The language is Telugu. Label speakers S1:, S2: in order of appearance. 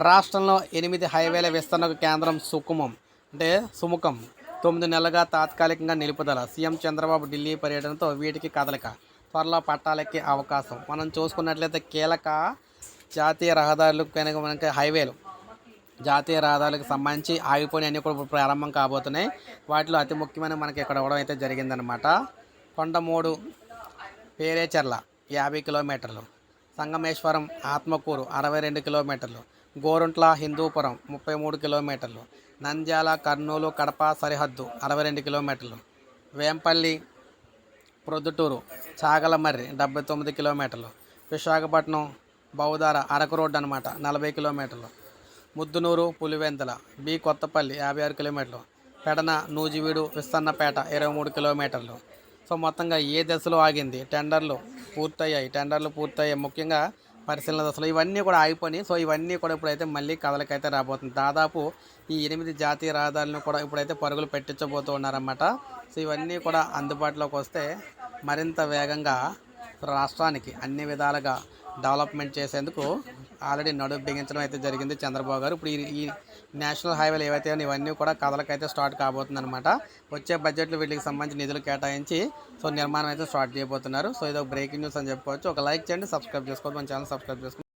S1: రాష్ట్రంలో ఎనిమిది హైవేల విస్తరణకు కేంద్రం సుకుమం అంటే సుముఖం. తొమ్మిది నెలలుగా తాత్కాలికంగా నిలుపుదల. సీఎం చంద్రబాబు ఢిల్లీ పర్యటనతో వీటికి కదలిక. త్వరలో పట్టాలకి అవకాశం. మనం చూసుకున్నట్లయితే కీలక జాతీయ రహదారులకు కనుక మనకి హైవేలు. జాతీయ రహదారులకు సంబంధించి ఆగిపోయిన అన్నీ కూడా ప్రారంభం కాబోతున్నాయి. వాటిలో అతి ముఖ్యమైన మనకి ఇక్కడ ఇవ్వడం అయితే జరిగిందనమాట కొండమూడు పేరేచర్ల యాభై కిలోమీటర్లు. సంగమేశ్వరం ఆత్మకూరు అరవై రెండు కిలోమీటర్లు. గోరుంట్ల హిందూపురం ముప్పై మూడు కిలోమీటర్లు. నంద్యాల కర్నూలు కడప సరిహద్దు అరవై రెండు కిలోమీటర్లు. వేంపల్లి ప్రొద్దుటూరు చాగలమర్రి డెబ్బై తొమ్మిది కిలోమీటర్లు. విశాఖపట్నం బౌదార అరకు రోడ్డు అనమాట నలభై కిలోమీటర్లు. ముద్దునూరు పులివెందుల బి కొత్తపల్లి యాభై ఆరు కిలోమీటర్లు. పెడన నూజివీడు విస్తన్నపేట ఇరవై మూడు కిలోమీటర్లు. సో మొత్తంగా ఏ దశలో ఆగింది? టెండర్లు పూర్తయ్యాయి. టెండర్లు పూర్తయ్యాయి. ముఖ్యంగా పరిశీలన దశలు ఇవన్నీ కూడా ఆగిపోయినాయి. సో ఇవన్నీ కూడా ఇప్పుడైతే మళ్ళీ కథలకైతే రాబోతుంది. దాదాపు ఈ ఎనిమిది జాతీయ రహదారులను కూడా ఇప్పుడైతే పరుగులు పెట్టించబోతూ ఉన్నారన్నమాట సో ఇవన్నీ కూడా అందుబాటులోకి వస్తే మరింత వేగంగా రాష్ట్రానికి అన్ని విధాలుగా డెవలప్మెంట్ చేసేందుకు ఆల్రెడీ నడుపు బిగించడం అయితే జరిగింది చంద్రబాబు గారు. ఇప్పుడు ఈ- నేషనల్ హైవేలు ఏవైతే ఇవన్నీ కూడా కథలకైతే స్టార్ట్ కాబోతుంది అనమాట వచ్చే బడ్జెట్లో వీటికి సంబంధించి నిధులు కేటాయించి సో నిర్మాణం అయితే స్టార్ట్ చేయబోతున్నారు. సో ఇది ఒక బ్రేకింగ్ న్యూస్ అని చెప్పుకోవచ్చు. ఒక లైక్ చేయండి సబ్స్క్రైబ్ చేసుకోవచ్చు మన ఛానల్ సబ్స్క్రైబ్ చేసుకోండి.